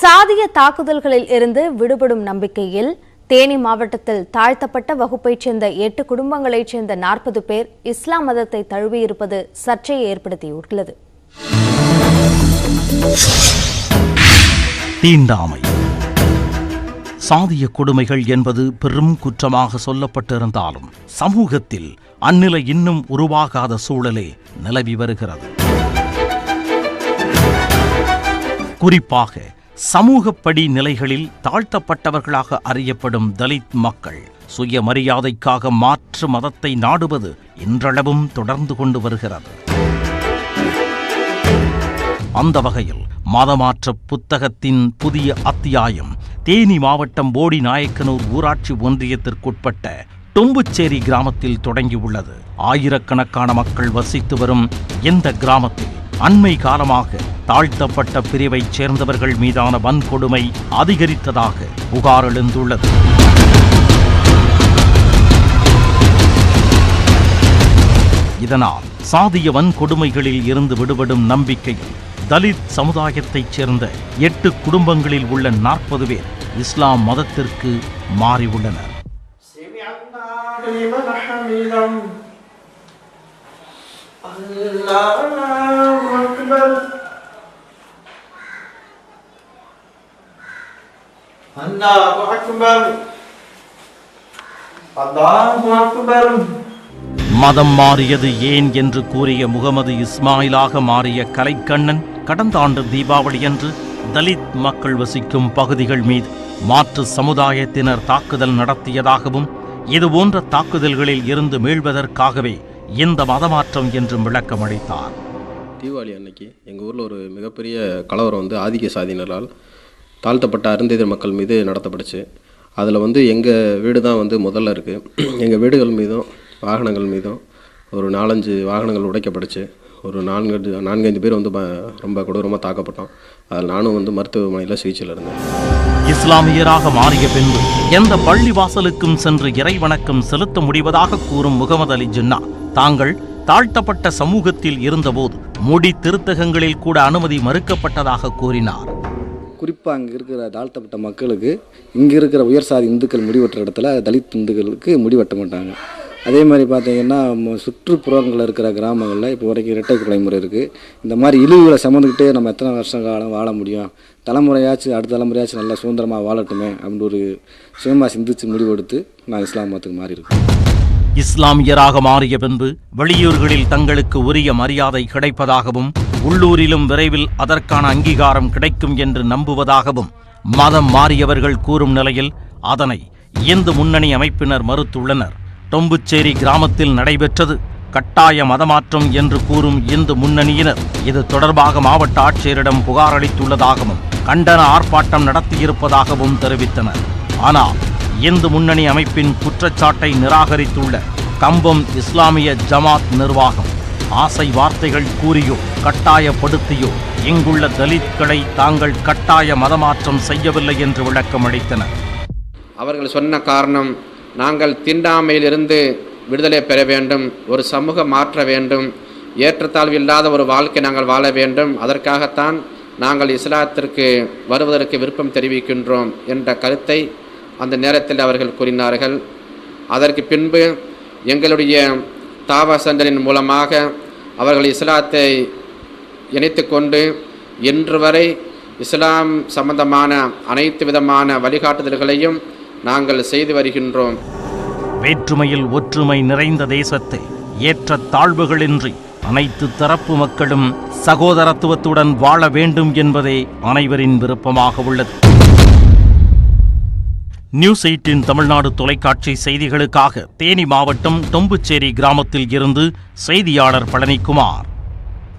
சாதிய தாக்குதல்களில் இருந்து விடுபடும் நம்பிக்கையில் தேனி மாவட்டத்தில் தாழ்த்தப்பட்ட வகுப்பைச் சேர்ந்த எட்டு குடும்பங்களைச் சேர்ந்த நாற்பது பேர் இஸ்லாம் மதத்தை தழுவியிருப்பது சர்ச்சையை ஏற்படுத்தியுள்ளது. தீண்டாமை. சாதிய கொடுமைகள் என்பது பெரும் குற்றமாக சொல்லப்பட்டிருந்தாலும் சமூகத்தில் அந்நிலை இன்னும் உருவாகாத சூழலே நிலவி வருகிறது. குறிப்பாக சமூகப்படி நிலைகளில் தாழ்த்தப்பட்டவர்களாக அறியப்படும் தலித் மக்கள் சுயமரியாதைக்காக மாற்று மதத்தை நாடுவது இன்றளவும் தொடர்ந்து கொண்டு வருகிறது. அந்த வகையில் மதமாற்ற புத்தகத்தின் புதிய அத்தியாயம் தேனி மாவட்டம் போடி நாயக்கனூர் ஊராட்சி ஒன்றியத்திற்குட்பட்ட டொம்புச்சேரி கிராமத்தில் தொடங்கியுள்ளது. ஆயிரக்கணக்கான மக்கள் வசித்து வரும் எந்த கிராமத்தில்? அண்மை காலமாக தாழ்த்தப்பட்ட பிரிவைச் சேர்ந்தவர்கள் மீதான வன்கொடுமை அதிகரித்ததாக புகார் எழுந்துள்ளது. இதனால் சாதிய வன்கொடுமைகளில் இருந்து விடுபடும் நம்பிக்கை தலித் சமுதாயத்தைச் சேர்ந்த எட்டு குடும்பங்களில் உள்ள நாற்பது பேர் இஸ்லாம் மதத்திற்கு மாறியுள்ளனர். Allah الله أكبر الله أكبر மதம் மாறியது ஏன் என்று கூறிய முகமது இஸ்மாயிலாக மாறிய கலைக்கண்ணன் கடந்த ஆண்டு தீபாவளியன்று தலித் மக்கள் வசிக்கும் பகுதிகள் மீது மாற்று சமுதாயத்தினர் தாக்குதல் நடத்தியதாகவும் இதுபோன்ற தாக்குதல்களில் இருந்து மீள்வதற்காகவே இந்த மதமாற்றம் என்றும் விளக்கமளித்தார் தீபாவளி அன்னைக்கு எங்கள் ஊரில் ஒரு மிகப்பெரிய கலவரம் வந்து ஆதிக்க சாதியினரால் தாழ்த்தப்பட்ட அருந்ததியர் மக்கள் மீது நடத்தப்பட்டுச்சு அதில் வந்து எங்கள் வீடு தான் வந்து முதல்ல இருக்குது எங்கள் வீடுகள் மீதும் வாகனங்கள் மீதும் ஒரு நாலஞ்சு வாகனங்கள் உடைக்கப்பட்டுச்சு. ஒரு நான்கு நான்கைந்து பேர் வந்து ரொம்ப கொடூரமாக தாக்கப்பட்டோம். அதில் நானும் வந்து மருத்துவமனையில் சிகிச்சையில் இருந்தேன். இஸ்லாமியராக மாறிய பின்பு எந்த பள்ளி வாசலுக்கும் சென்று இறை வணக்கம் செலுத்த முடிவதாக கூறும் முகமது அலி ஜின்னா தாங்கள் தாழ்த்தப்பட்ட சமூகத்தில் இருந்தபோது முடி திருத்தகங்களில் கூட அனுமதி மறுக்கப்பட்டதாக கூறினார். குறிப்பாக அங்கே இருக்கிற தாழ்த்தப்பட்ட மக்களுக்கு இங்கே இருக்கிற உயர் சாதி இந்துக்கள் முடிவெட்டுற இடத்துல தலித் இந்துக்களுக்கு முடிவெட்ட மாட்டாங்க. அதே மாதிரி பார்த்தீங்கன்னா சுற்றுப்புறங்களில் இருக்கிற கிராமங்களில் இப்போ வரைக்கும் இரட்டை கொலைமுறை இருக்குது இந்த மாதிரி இழிவுகளை சமந்துக்கிட்டே நம்ம எத்தனை வருஷம் காலம் வாழ முடியும்? தலைமுறையாச்சும் அடுத்த தலைமுறையாச்சும் நல்லா சுதந்திரமாக வாழட்டுமே அப்படின்னு ஒரு சுயமாக சிந்திச்சு முடிவெடுத்து நான் இஸ்லாம் மதத்துக்கு மாறி இருக்கேன் இஸ்லாமியராக மாறிய பின்பு வெளியூர்களில் தங்களுக்கு உரிய மரியாதை கிடைப்பதாகவும் உள்ளூரிலும் விரைவில் அதற்கான அங்கீகாரம் கிடைக்கும் என்று நம்புவதாகவும் மதம் மாறியவர்கள் கூறும் நிலையில் அதனை இந்து முன்னணி அமைப்பினர் மறுத்துள்ளனர். டொம்புச்சேரி கிராமத்தில் நடைபெற்றது. கட்டாய மதமாற்றம் என்று கூறும் இந்து முன்னணியினர் இது தொடர்பாக மாவட்ட ஆட்சியரிடம் புகார் அளித்துள்ளதாகவும் கண்டன ஆர்ப்பாட்டம் நடத்தியிருப்பதாகவும் தெரிவித்தனர். ஆனால் இந்து முன்னணி அமைப்பின் குற்றச்சாட்டை நிராகரித்துள்ள கம்பம் இஸ்லாமிய ஜமாத் நிர்வாகம். ஆசை வார்த்தைகள் கூறியோ கட்டாயப்படுத்தியோ இங்குள்ள தலித்களை தாங்கள் கட்டாய மதமாற்றம் செய்யவில்லை என்று விளக்கம் அளித்தனர் அவர்கள் சொன்ன காரணம் நாங்கள் திண்டாமையிலிருந்து விடுதலை பெற வேண்டும் ஒரு சமூகம் மாற்ற வேண்டும் ஏற்றத்தாழ்வு இல்லாத ஒரு வாழ்க்கை நாங்கள் வாழ வேண்டும் அதற்காகத்தான் நாங்கள் இஸ்லாத்திற்கு வருவதற்கு விருப்பம் தெரிவிக்கின்றோம் என்ற கருத்தை அந்த நேரத்தில் அவர்கள் கூறினார்கள் அதற்கு பின்பு எங்களுடைய தாவா சந்தனின் மூலமாக அவர்கள் இஸ்லாத்தை இணைத்து கொண்டு இன்று வரை இஸ்லாம் சம்பந்தமான அனைத்து விதமான வழிகாட்டுதல்களையும் நாங்கள் செய்து வருகின்றோம். வேற்றுமையில் ஒற்றுமை நிறைந்த தேசத்தை ஏற்ற தாழ்வுகளின்றி அனைத்து தரப்பு மக்களும் சகோதரத்துவத்துடன் வாழ வேண்டும் என்பதே அனைவரின் விருப்பமாக உள்ளது. நியூஸ் எயிட்டின் தமிழ்நாடு தொலைக்காட்சி செய்திகளுக்காக தேனி மாவட்டம் தொம்புச்சேரி கிராமத்தில் இருந்து செய்தியாளர் பழனிக்குமார்.